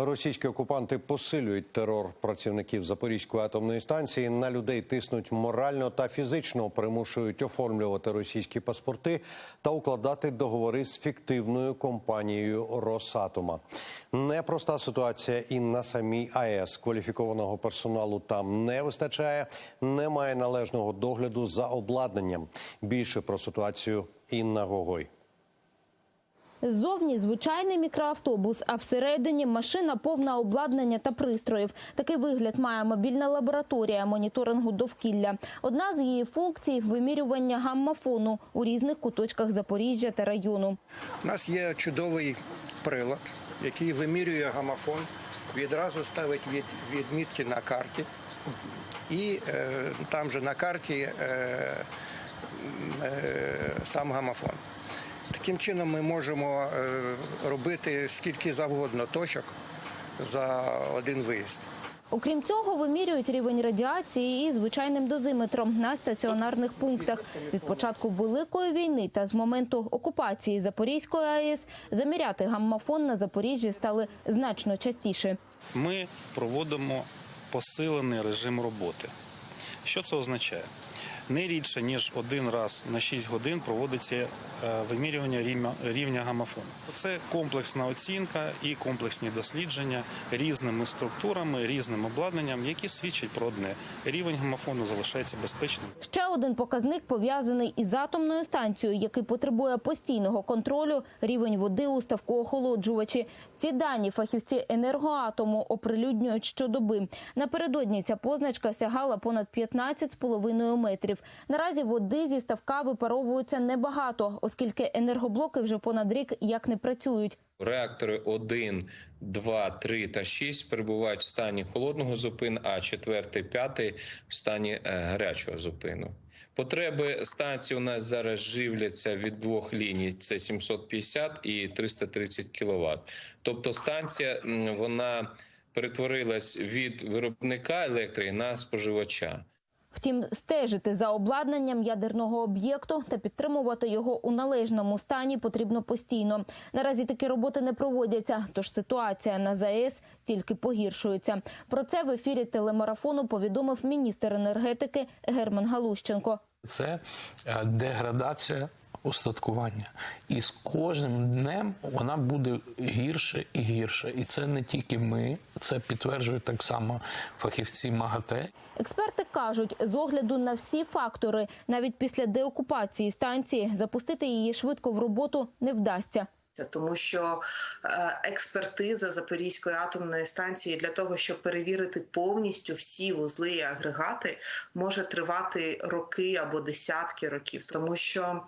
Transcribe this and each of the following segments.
Російські окупанти посилюють терор працівників Запорізької атомної станції. На людей тиснуть морально та фізично, примушують оформлювати російські паспорти та укладати договори з фіктивною компанією Росатома. Непроста ситуація і на самій АЕС кваліфікованого персоналу там не вистачає. Немає належного догляду за обладнанням. Більше про ситуацію Інна Гогой. Ззовні звичайний мікроавтобус, а всередині машина повна обладнання та пристроїв. Такий вигляд має мобільна лабораторія моніторингу довкілля. Одна з її функцій вимірювання гамма-фону у різних куточках Запоріжжя та району. У нас є чудовий прилад, який вимірює гамафон, відразу ставить від, відмітки на карті. І е, там же на карті е, е, сам гамафон. Таким чином ми можемо е, робити скільки завгодно точок за один виїзд. Окрім цього, вимірюють рівень радіації і звичайним дозиметром на стаціонарних пунктах. Від початку великої війни та з моменту окупації Запорізької АЕС заміряти гаммафон на Запоріжжі стали значно частіше. ми проводимо посилений режим роботи. Що це означає? Не рідше ніж один раз на 6 годин проводиться е, вимірювання рівня, рівня гамафону. Це комплексна оцінка і комплексні дослідження різними структурами, різним обладнанням, які свідчать про одне: рівень гамафону залишається безпечним. Ще один показник пов'язаний із атомною станцією, який потребує постійного контролю – рівень води у ставкоохолоджувачі. Ці дані фахівці енергоатому оприлюднюють щодоби. Напередодні ця позначка сягала понад 15,5 метрів. Наразі води зі ставка випаровується небагато, оскільки енергоблоки вже понад рік як не працюють. Реактори 1, 2, 3 та 6 перебувають в стані холодного зупину, а 4, 5 в стані е, гарячого зупину. Потреби станції у нас зараз живляться від двох ліній: це 750 і 330 кВт. Тобто станція вона перетворилась від виробника електрики на споживача. Втім, стежити за обладнанням ядерного об'єкту та підтримувати його у належному стані потрібно постійно. Наразі такі роботи не проводяться, тож ситуація на ЗАЕС тільки погіршується. Про це в ефірі телемарафону повідомив міністр енергетики Герман Галущенко. це е, деградація устаткування. І з кожним днем вона буде гірше і гірше. І це не тільки ми, це підтверджують так само фахівці МАГАТЕ. Експерти кажуть, з огляду на всі фактори, навіть після деокупації станції, запустити її швидко в роботу не вдасться. тому що е, експертиза Запорізької атомної станції для того, щоб перевірити повністю всі вузли і агрегати, може тривати роки або десятки років, тому що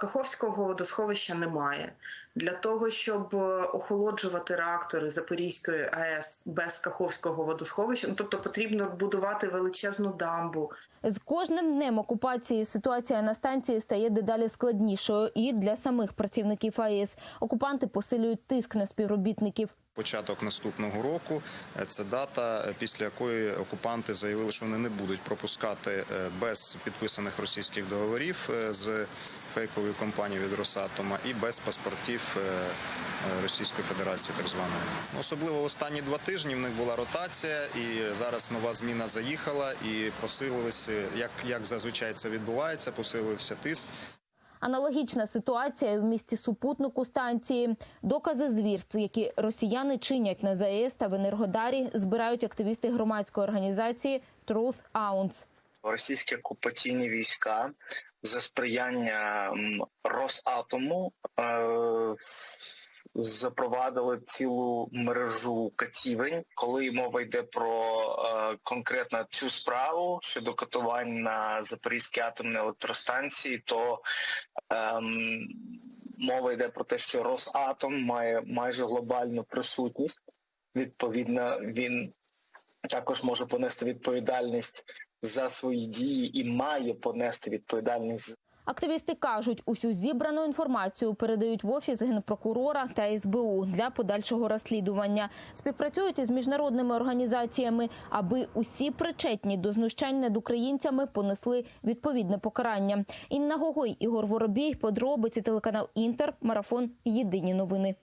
Каховського водосховища немає. Для того щоб охолоджувати реактори Запорізької АЕС без Каховського водосховища, ну тобто потрібно будувати величезну дамбу, З кожним днем окупації ситуація на станції стає дедалі складнішою і для самих працівників АЕС. Окупанти посилюють тиск на співробітників. Початок наступного року е, це дата, е, після якої окупанти заявили, що вони не будуть пропускати е, без підписаних російських договорів е, з фейковою компанією від Росатома і без паспортів е, е, Російської Федерації, так званої. Особливо останні два тижні в них була ротація, і зараз нова зміна заїхала і посилилися, як, як зазвичай це відбувається, посилився тиск. Аналогічна ситуація в місті супутнику станції. Докази звірств, які росіяни чинять на ЗАЕС та в Енергодарі, збирають активісти громадської організації Truth Ounce. Російські окупаційні війська за сприяння Росатому е, запровадили цілу мережу катівень, коли мова йде про е, конкретно цю справу щодо катувань на Запорізькій атомній електростанції, то ем, мова йде про те, що Росатом має майже глобальну присутність. Відповідно, він також може понести відповідальність за свої дії і має понести відповідальність Активісти кажуть, усю зібрану інформацію передають в офіс генпрокурора та СБУ для подальшого розслідування. Співпрацюють із міжнародними організаціями, аби усі причетні до знущань над українцями понесли відповідне покарання. Інна Гогой, Ігор Воробій, подробиці телеканал Інтер, марафон. Єдині новини.